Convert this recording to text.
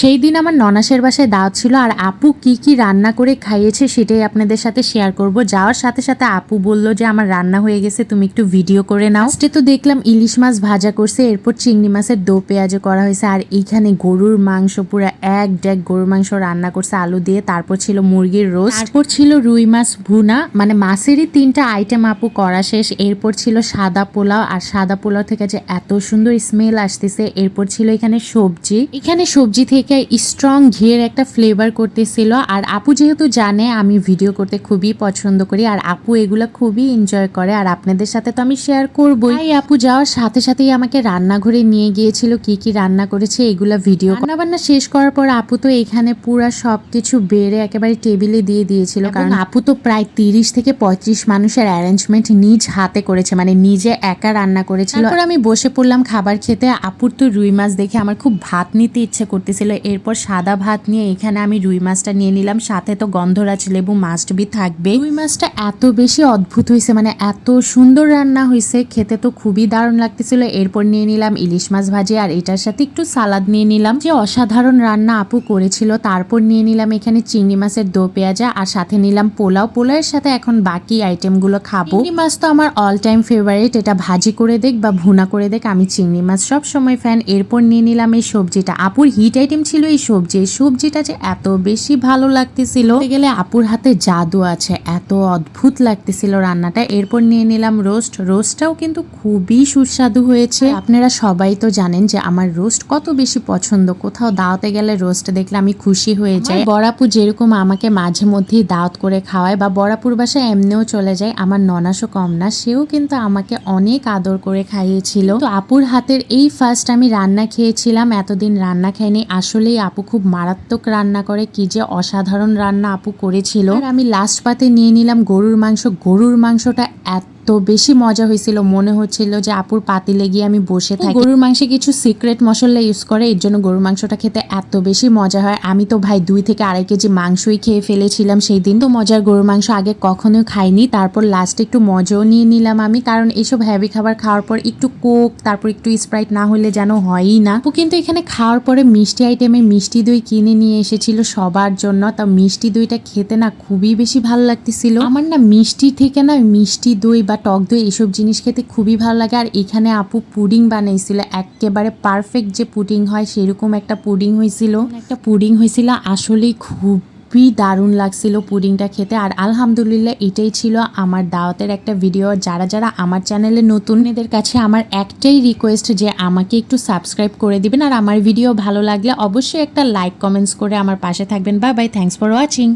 সেই দিন আমার ননাসের বাসায় দাওয়াত ছিল, আর আপু কি কি রান্না করে খাইয়েছে সেটাই আপনাদের সাথে শেয়ার করব। যাওয়ার সাথে সাথে আপু বলল যে, আমার রান্না হয়ে গেছে, তুমি একটু ভিডিও করে নাও। ফার্স্টে তো দেখলাম ইলিশ মাছ ভাজা করছে, এরপর চিংড়ি মাছের দো পেঁয়াজও করা হয়েছে, আর এইখানে গরুর মাংস, পুরো এক ডেক গরুর মাংস রান্না করছে আলু দিয়ে, তারপর ছিল মুরগির রোস্ট তারপর ছিল রুই মাছ ভুনা মানে মাছেরই তিনটা আইটেম আপু করা শেষ, এরপর ছিল সাদা পোলাও, আর সাদা পোলাও থেকে যে এত সুন্দর স্মেল আসতেছে, এরপর ছিল এখানে সবজি। এখানে সবজি থেকে স্ট্রং ঘিয়ের একটা ফ্লেভার করতেছিল। আর আপু যেহেতু জানে আমি ভিডিও করতে খুবই পছন্দ করি। আর আপু এগুলো খুবই এনজয় করে। আর আপনাদের সাথে তো আমি শেয়ার করবই। তাই আপু যাওয়ার সাথে সাথেই আমাকে রান্নাঘরে নিয়ে গিয়েছিল কি কি রান্না করেছে এগুলো ভিডিও রান্না বান্না শেষ করার পর আপু তো এখানে পুরা সবকিছু বেড়ে একেবারে টেবিলে দিয়ে দিয়েছিল। কারণ আপু তো প্রায় তিরিশ থেকে পঁয়ত্রিশ মানুষের অ্যারেঞ্জমেন্ট নিজ হাতে করেছে মানে নিজে একা রান্না করেছিল। তারপর আমি বসে পড়লাম খাবার খেতে। আপুর তো রুই মাছ দেখে আমার খুব ভাত নিতে ইচ্ছে করতেছিল। এরপর সাদা ভাত নিয়ে এখানে আমি রুই মাছটা নিয়ে নিলাম। সাথে তো গন্ধরাজ লেবু মাস্ট বি থাকবে রুই মাছটা এত বেশি অদ্ভুত হয়েছে মানে এত সুন্দর রান্না হয়েছে, খেতে তো খুবই দারুণ লাগতেছিল। এরপর নিয়ে নিলাম ইলিশ মাছ ভাজি, আর এটার সাথে একটু সালাদ নিয়ে নিলাম। যে অসাধারণ রান্না আপু করেছিল, তারপর নিয়ে নিলাম এখানে চিংড়ি মাছের দো পেঁয়াজা, আর সাথে নিলাম পোলাও। পোলাওয়ের সাথে এখন বাকি আইটেমগুলো খাব। চিংড়ি মাছ তো আমার অল টাইম ফেভারিট এটা ভাজি করে দেখ বা ভুনা করে দেখ, আমি চিংড়ি মাছ সব সময় ফ্যান এরপর নিয়ে নিলাম এই সবজিটা। আপুর হিট আইটেম ছিল এই সবজি। এই সবজিটা যে এত বেশি ভালো লাগতেছিল। গেলে আপুর হাতে জাদু আছে। এত অদ্ভুত লাগতেছিল রান্নাটা। এরপর নিয়ে নিলাম রোস্ট। রোস্টটাও কিন্তু খুবই সুস্বাদু হয়েছে। আপনারা সবাই তো জানেন যে আমার রোস্ট কত বেশি পছন্দ। কোথাও দাওয়াতে গেলে রোস্ট দেখলে আমি খুশি হয়ে যাই। বড়াপু যেরকম আমাকে মাঝে মধ্যেই দাওয়াত করে খাওয়ায় বা বড়াপুর বাসায় এমনিও চলে যায় আমার ননাসও কম না সেও কিন্তু আমাকে অনেক আদর করে খাইয়েছিল। তো আপুর হাতের এই ফার্স্ট আমি রান্না খেয়েছিলাম এতদিন রান্না খাইনি আসলেই আপু খুব মারাত্মক রান্না করে, কি যে অসাধারণ রান্না আপু করেছিল। আর আমি লাস্ট পাতে নিয়ে নিলাম গরুর মাংস। গরুর মাংসটা এত বেশি মজা হয়েছিল, মনে হচ্ছিল যে আপুর পাতিলে গিয়ে আমি বসে থাকি। গরুর মাংসে কিছু সিক্রেট মশলা ইউজ করে, এর জন্য গরুর মাংসটা খেতে এত বেশি মজা হয়। আমি তো ভাই দুই থেকে আড়াই কেজি মাংসই খেয়ে ফেলেছিলাম, সেই দিন তো মজার গরুর মাংস আগে কখনো খাইনি। তারপর লাস্টে একটু মজাও নিয়ে নিলাম আমি, কারণ এইসব হ্যাভি খাবার খাওয়ার পর একটু কোক তারপর একটু স্প্রাইট না হলে যেন হয়ই না। আপু কিন্তু এখানে খাওয়ার পরে মিষ্টি আইটেমে মিষ্টি দই কিনে নিয়ে এসেছিল সবার জন্য, তা মিষ্টি দইটা খেতে না খুবই বেশি ভালো লাগতেছিল। আমার না মিষ্টি থেকে না মিষ্টি দই বা টক দই এইসব জিনিস খেতে খুবই ভালো লাগে। আর এখানে আপু পুডিং বানাইছিল। একেবারে পারফেক্ট যে পুডিং হয়, সেরকম একটা পুডিং হয়েছিল একটা পুডিং হয়েছিল আসলেই খুব খুবই দারুণ লাগছিল পুডিংটা খেতে। আর আলহামদুলিল্লাহ এটাই ছিল আমার দাওয়াতের একটা ভিডিও যারা যারা আমার চ্যানেলে নতুন, এদের কাছে আমার একটাই রিকোয়েস্ট যে আমাকে একটু সাবস্ক্রাইব করে দিবেন। আর আমার ভিডিও ভালো লাগলে অবশ্যই একটা লাইক কমেন্টস করে আমার পাশে থাকবেন। Bye bye thanks for watching